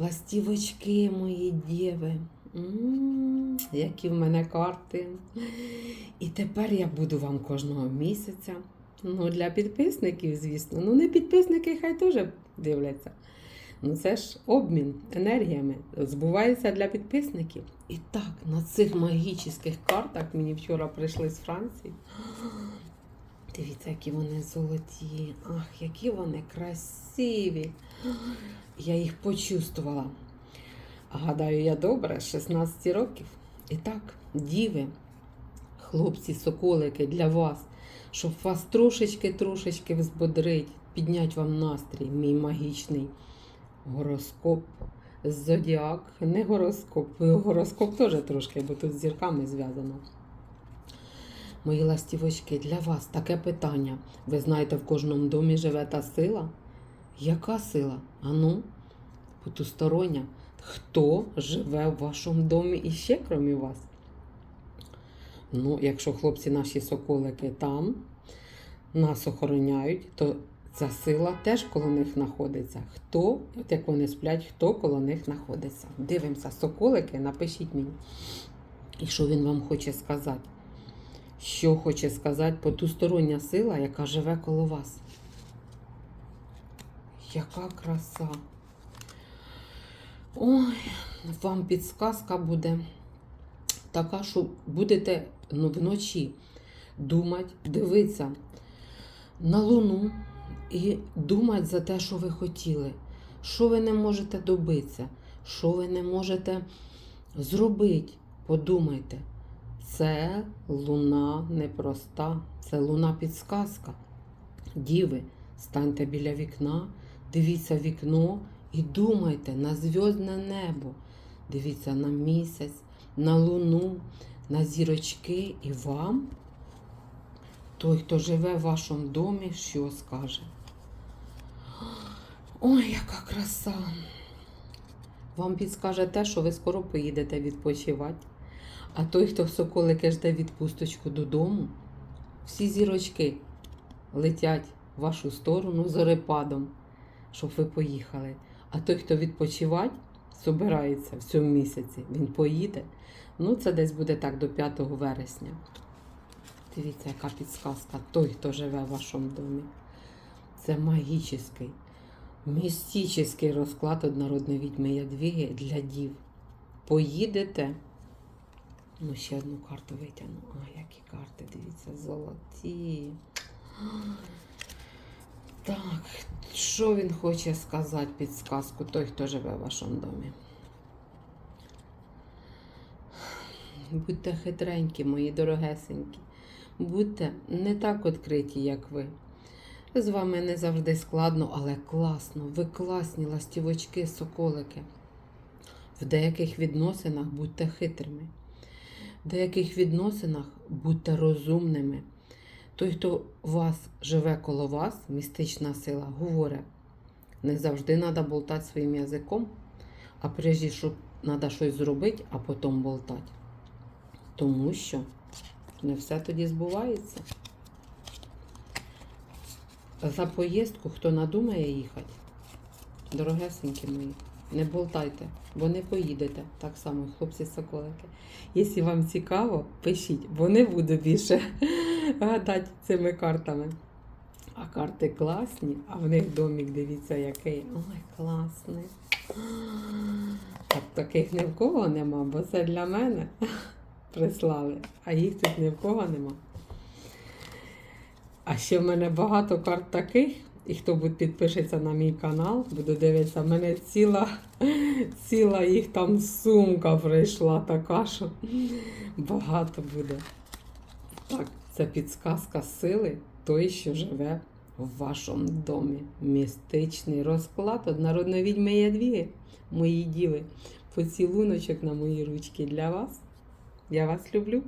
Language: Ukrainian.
Ластівочки мої діви. Які в мене карти. І тепер я буду вам кожного місяця. Ну, для підписників, звісно. Ну, не підписники, хай теж дивляться. Ну, це ж обмін енергіями. Збувається для підписників. І так, на цих магічних картах мені вчора прийшли з Франції. Дивіться, які вони золоті. Ах, які вони красиві. Я їх почувствувала. Гадаю, я добре, 16 років. І так, діви, хлопці, соколики для вас, щоб вас трошечки-трошечки взбодрить, піднять вам настрій, мій магічний гороскоп. Зодіак, не гороскоп, гороскоп теж трошки, бо тут з зірками зв'язано. Мої ластівочки, для вас таке питання. Ви знаєте, в кожному домі живе та сила? Яка сила? Ану, потустороння. Хто живе в вашому домі іще, крім вас? Ну, якщо хлопці наші соколики там нас охороняють, то ця сила теж коло них знаходиться. Хто, от як вони сплять, хто коло них знаходиться? Дивимося, соколики, напишіть мені. І що він вам хоче сказати? Що хоче сказати потустороння сила, яка живе коло вас? Яка краса. Ой, вам підсказка буде така, що будете ну, вночі думати, дивитися на луну і думати за те, що ви хотіли, що ви не можете добитися, що ви не можете зробити. Подумайте, це луна непроста, це луна підсказка. Діви, станьте біля вікна, дивіться вікно і думайте на зв'язне небо. Дивіться на місяць, на луну, на зірочки і вам. Той, хто живе в вашому домі, що скаже. Ой, яка краса! Вам підскаже те, що ви скоро поїдете відпочивати. А той, хто в соколики жде відпусточку додому, всі зірочки летять в вашу сторону зорепадом, щоб ви поїхали. А той, хто відпочивати, собирається в цьому місяці, він поїде. Ну, це десь буде так до 5 вересня. Дивіться, яка підсказка. Той, хто живе в вашому домі. Це магічний, містичний розклад однородної відьми Ядвіги для дів. Поїдете. Ну, ще одну карту витягну. А, які карти, дивіться, золоті. Так, що він хоче сказати підсказку, той, хто живе в вашому домі? Будьте хитренькі, мої дорогесенькі. Будьте не так відкриті, як ви. З вами не завжди складно, але класно. Ви класні ластівочки, соколики. В деяких відносинах будьте хитрими. В деяких відносинах будьте розумними. Той, хто вас живе коло вас, містична сила, говорить, не завжди треба болтати своїм язиком, а прежде, що треба щось зробити, а потім болтати. Тому що не все тоді збувається. За поїздку, хто надумає їхати, дорогесенькі мої, не болтайте, бо не поїдете. Так само, хлопці-соколики. Якщо вам цікаво, пишіть, бо не буду більше гадати цими картами. А карти класні, а в них домик, дивіться, який. Ой, класний. Так, таких ні в кого нема, бо це для мене прислали, а їх тут ні в кого нема. А ще в мене багато карт таких, і хто підпишеться на мій канал, буде дивитися, в мене ціла, ціла їх там сумка прийшла така, що багато буде. Так, це підсказка сили той, що живе в вашому домі. Містичний розклад однородної відьми Ядвіги, мої діви. Поцілуночок на мої ручки для вас. Я вас люблю.